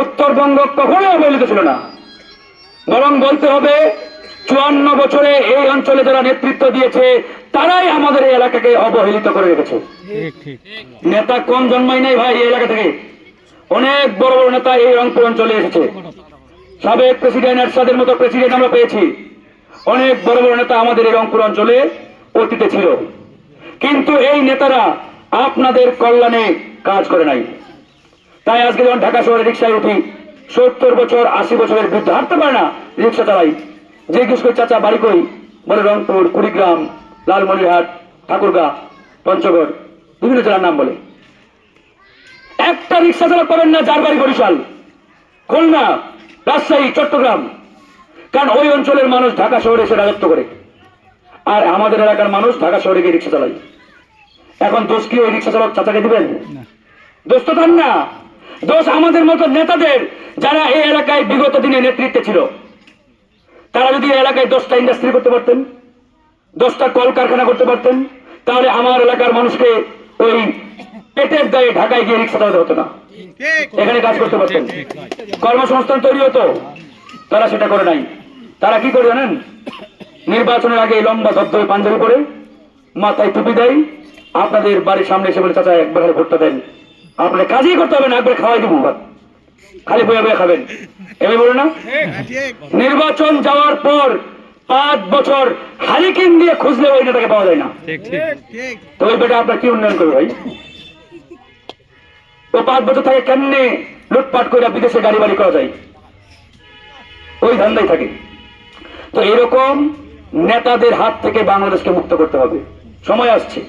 উত্তরবঙ্গ কখনোই অবহেলিত ছিল না। বরং বলতে হবে চুয়ান্ন বছরে এই অঞ্চলে যারা নেতৃত্ব দিয়েছে তারাই আমাদের এই এলাকাকে অবহেলিত করে রেখেছে। নেতা কম জন্মাই নাই ভাই এই এলাকা থেকে। অনেক বড় বড় নেতা এই রংপুর অঞ্চলে এসেছে। সাবেক প্রেসিডেন্ট এরশাদের মতো প্রেসিডেন্ট আমরা পেয়েছি। অনেক বড় বড় নেতা আমাদের এই রংপুর অঞ্চলে অতীতে ছিল। কিন্তু এই নেতারা আপনাদের কল্যাণে কাজ করে নাই। তাই আজকে যখন ঢাকা শহরে রিক্সায় উঠি সত্তর বছর আশি বছরের বৃদ্ধ হাঁটতে পারে না রিক্সা চালাই। জিজ্ঞেস করি চাচা বাড়ি কই? বলে রংপুর কুড়িগ্রাম লালমনিরহাট ঠাকুরগা পঞ্চগড়। বিভিন্ন জেলার নাম বলে। একটা রিক্সা চালক পাবেন না যার বাড়ি বরিশাল। খুলনা রাজশাহী চট্টগ্রাম। কারণ ওই অঞ্চলের মানুষ ঢাকা শহরে এসে রাজত্ব করে। আর আমাদের এলাকার মানুষ ঢাকা শহরে গিয়ে রিক্সা চালায়। এখন দোষ কি ওই রিক্সা চালক চাচাকে দিবেন? দোষ তো তার না। দোষ আমাদের মতো নেতাদের যারা এই এলাকায় বিগত দিনে নেতৃত্বে ছিল। তারা যদি এলাকায় দশটা ইন্ডাস্ট্রি করতে পারতেন, দশটা কলকারখানা করতে পারতেন, তাহলে আমার এলাকার মানুষকে ওই পেটের দায়ে ঢাকায় গিয়ে রিক্সা চালাতে হতো না। এখানে কাজ করতে পারতেন। কর্মসংস্থান তৈরি হতো, তারা সেটা করে নাই। তারা কি করে জানেন? নির্বাচনের আগে লম্বা ধবধবে পাঞ্জাবি পরে মাথায় টুপি দেয়, আপনাদের বাড়ির সামনে এসে বলে, চাচা, একবার ভোটটা দেন। আপনার কাজই করতে হবে না একবার খাওয়াই দিব। খালি বয়ে বয়ে খাবেন। এভাবে বলে না। নির্বাচন যাওয়ার পর পাঁচ বছর হারিকেন দিয়ে খুঁজলে ওই নেতাকে পাওয়া যায় না। ঠিক ঠিক। তো ওই বেটা আপনার কি উন্নয়ন করবে ভাই? ও পাঁচ বছর থাকে কেমনে লুটপাট করে বিদেশে গাড়ি বাড়ি করা যায়? ওই ধান্দাই থাকে। তো এরকম নেতাদের হাত থেকে বাংলাদেশকে মুক্ত করতে হবে। সময় আসছে।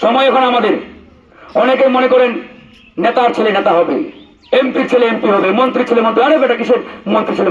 সময় এখন আমাদের। অনেকে মনে করেন নেতার ছেলে নেতা হবে। এমপি ছেলে এমপি হবে, মন্ত্রী ছেলে মন্ত্রী, আরে বেটা কিসের মন্ত্রী ছেলে